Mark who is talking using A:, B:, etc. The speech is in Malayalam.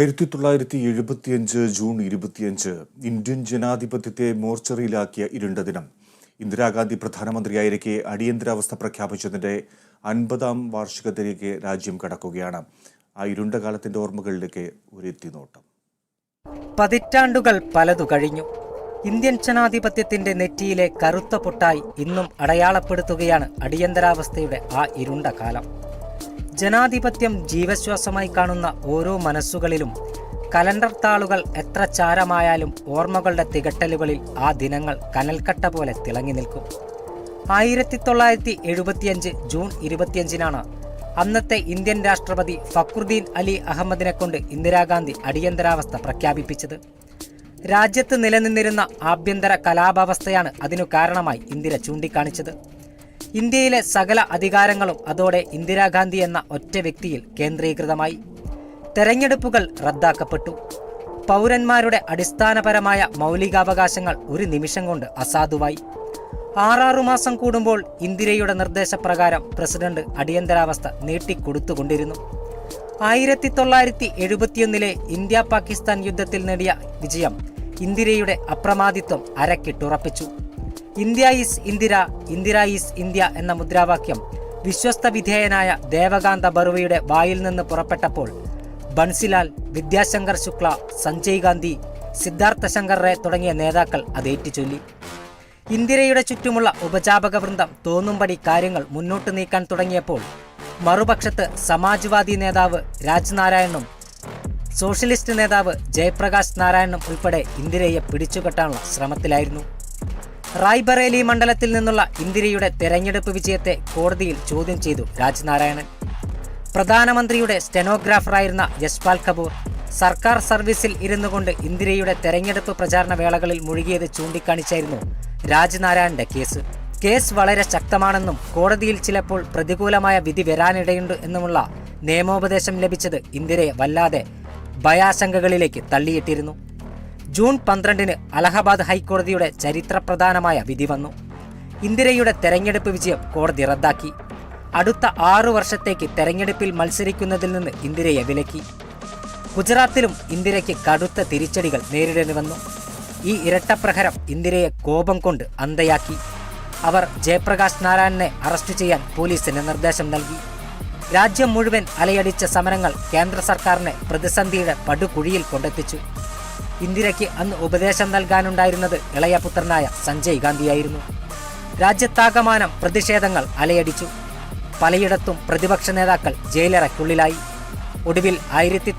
A: ആയിരത്തി തൊള്ളായിരത്തി എഴുപത്തിയഞ്ച് ജൂൺ ഇരുപത്തിയഞ്ച് ഇന്ത്യൻ ജനാധിപത്യത്തെ മോർച്ചറിയിലാക്കിയ ഇരുണ്ട ദിനം. ഇന്ദിരാഗാന്ധി പ്രധാനമന്ത്രിയായിരിക്കെ അടിയന്തരാവസ്ഥ പ്രഖ്യാപിച്ചതിന്റെ അൻപതാം വാർഷികത്തിലേക്ക് രാജ്യം കടക്കുകയാണ്. ആ ഇരുണ്ട കാലത്തിന്റെ ഓർമ്മകളിലേക്ക് ഒരു എത്തിനോട്ടം
B: പതിറ്റാണ്ടുകൾ പലതു കഴിഞ്ഞു. ഇന്ത്യൻ ജനാധിപത്യത്തിന്റെ നെറ്റിയിലെ കറുത്ത പൊട്ടായി ഇന്നും അടയാളപ്പെടുത്തുകയാണ് അടിയന്തരാവസ്ഥയുടെ ആ ഇരുണ്ട കാലം. ജനാധിപത്യം ജീവശ്വാസമായി കാണുന്ന ഓരോ മനസ്സുകളിലും കലണ്ടർ താളുകൾ എത്ര ചാരമായാലും ഓർമ്മകളുടെ തികട്ടലുകളിൽ ആ ദിനങ്ങൾ കനൽക്കട്ട പോലെ തിളങ്ങി നിൽക്കും. ആയിരത്തി തൊള്ളായിരത്തി എഴുപത്തിയഞ്ച് ജൂൺ ഇരുപത്തിയഞ്ചിനാണ് അന്നത്തെ ഇന്ത്യൻ രാഷ്ട്രപതി ഫക്രുദ്ദീൻ അലി അഹമ്മദിനെ കൊണ്ട് ഇന്ദിരാഗാന്ധി അടിയന്തരാവസ്ഥ പ്രഖ്യാപിപ്പിച്ചത്. രാജ്യത്ത് നിലനിന്നിരുന്ന ആഭ്യന്തര കലാപാവസ്ഥയാണ് അതിനു കാരണമായി ഇന്ദിര ചൂണ്ടിക്കാണിച്ചത്. ഇന്ത്യയിലെ സകല അധികാരങ്ങളും അതോടെ ഇന്ദിരാഗാന്ധി എന്ന ഒറ്റ വ്യക്തിയിൽ കേന്ദ്രീകൃതമായി. തെരഞ്ഞെടുപ്പുകൾ റദ്ദാക്കപ്പെട്ടു. പൗരന്മാരുടെ അടിസ്ഥാനപരമായ മൗലികാവകാശങ്ങൾ ഒരു നിമിഷം കൊണ്ട് അസാധുവായി. ആറാറു മാസം കൂടുമ്പോൾ ഇന്ദിരയുടെ നിർദ്ദേശപ്രകാരം പ്രസിഡന്റ് അടിയന്തരാവസ്ഥ നീട്ടിക്കൊടുത്തുകൊണ്ടിരുന്നു. ആയിരത്തി തൊള്ളായിരത്തി എഴുപത്തിയൊന്നിലെ ഇന്ത്യ പാകിസ്ഥാൻ യുദ്ധത്തിൽ നേടിയ വിജയം ഇന്ദിരയുടെ അപ്രമാദിത്വം അരക്കിട്ടുറപ്പിച്ചു. India is Indira Indira is India എന്ന മുദ്രാവാക്യം വിശ്വസ്ത വിധേയനായ ദേവകാന്ത ബറുവയുടെ വായിൽ നിന്ന് പുറപ്പെട്ടപ്പോൾ ബൻസിലാൽ വിദ്യാശങ്കർ ശുക്ല സഞ്ജയ് ഗാന്ധി സിദ്ധാർത്ഥ ശങ്കർ റേ തുടങ്ങിയ നേതാക്കൾ അത് ഏറ്റുചൊല്ലി. ഇന്ദിരയുടെ ചുറ്റുമുള്ള ഉപജാപക വൃന്ദം തോന്നുംപടി കാര്യങ്ങൾ മുന്നോട്ട് നീക്കാൻ തുടങ്ങിയപ്പോൾ മറുപക്ഷത്ത് സമാജ്വാദി നേതാവ് രാജ്നാരായണും സോഷ്യലിസ്റ്റ് നേതാവ് ജയപ്രകാശ് നാരായണും ഉൾപ്പെടെ ഇന്ദിരയെ പിടിച്ചുകെട്ടാനുള്ള ശ്രമത്തിലായിരുന്നു. റായ്ബറേലി മണ്ഡലത്തിൽ നിന്നുള്ള ഇന്ദിരയുടെ തെരഞ്ഞെടുപ്പ് വിജയത്തെ കോടതിയിൽ ചോദ്യം ചെയ്തു രാജ്നാരായണൻ. പ്രധാനമന്ത്രിയുടെ സ്റ്റെനോഗ്രാഫറായിരുന്ന യശ്പാൽ കപൂർ സർക്കാർ സർവീസിൽ ഇരുന്നു കൊണ്ട് ഇന്ദിരയുടെ തെരഞ്ഞെടുപ്പ് പ്രചാരണ വേളകളിൽ മുഴുകിയത് ചൂണ്ടിക്കാണിച്ചായിരുന്നു രാജ്നാരായണന്റെ കേസ്. കേസ് വളരെ ശക്തമാണെന്നും കോടതിയിൽ ചിലപ്പോൾ പ്രതികൂലമായ വിധി വരാനിടയുണ്ട് എന്നുമുള്ള നിയമോപദേശം ലഭിച്ചത് ഇന്ദിരയെ വല്ലാതെ ഭയാശങ്കകളിലേക്ക് തള്ളിയിട്ടിരുന്നു. ജൂൺ പന്ത്രണ്ടിന് അലഹബാദ് ഹൈക്കോടതിയുടെ ചരിത്രപ്രധാനമായ വിധി വന്നു. ഇന്ദിരയുടെ തെരഞ്ഞെടുപ്പ് വിജയം കോടതി റദ്ദാക്കി. അടുത്ത ആറു വർഷത്തേക്ക് തെരഞ്ഞെടുപ്പിൽ മത്സരിക്കുന്നതിൽ നിന്ന് ഇന്ദിരയെ വിലക്കി. ഗുജറാത്തിലും ഇന്ദിരയ്ക്ക് കടുത്ത തിരിച്ചടികൾ നേരിടേണ്ടി വന്നു. ഈ ഇരട്ടപ്രഹരം ഇന്ദിരയെ കോപം കൊണ്ട് അന്തയാക്കി അവർ ജയപ്രകാശ് നാരായണനെ അറസ്റ്റ് ചെയ്യാൻ പോലീസിന് നിർദ്ദേശം നൽകി. രാജ്യം മുഴുവൻ അലയടിച്ച സമരങ്ങൾ കേന്ദ്ര സർക്കാരിനെ പ്രതിസന്ധിയുടെ പടുകുഴിയിൽ കൊണ്ടെത്തിച്ചു. ഇന്ദിരയ്ക്ക് അന്ന് ഉപദേശം നൽകാനുണ്ടായിരുന്നത് ഇളയപുത്രനായ സഞ്ജയ് ഗാന്ധിയായിരുന്നു. രാജ്യത്താകമാനം പ്രതിഷേധങ്ങൾ അലയടിച്ചു. പലയിടത്തും പ്രതിപക്ഷ നേതാക്കൾ ജയിലറയ്ക്കുള്ളിലായി. ഒടുവിൽ ആയിരത്തി